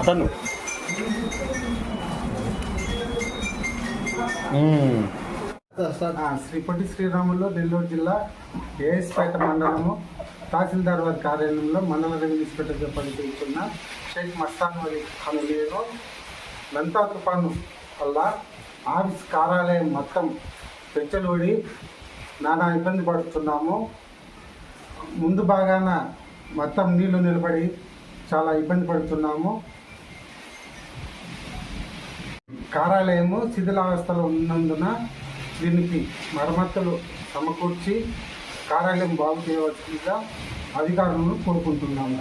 అతను. శ్రీపతి శ్రీ పొట్టి శ్రీరాములు నెల్లూరు జిల్లా ఏఎస్పేట మండలము తహసీల్దార్ వారి కార్యాలయంలో మండల రెవెన్యూ ఇన్స్పెక్టర్గా పనిచేస్తున్న షేక్ మస్తాన్ వారి అనే లంతా తుఫాను వల్ల ఆఫీస్ కార్యాలయం మొత్తం పెంచలుడి నానా ఇబ్బంది పడుతున్నాము. ముందు భాగాన మొత్తం నీళ్ళు నిలబడి చాలా ఇబ్బంది పడుతున్నాము. కార్యాలయము శిథిలావస్థలో ఉన్నందున దీనికి మరమ్మతులు సమకూర్చి కార్యాలయం బాగు చేయవలసిందిగా అధికారులను కోరుకుంటున్నాము.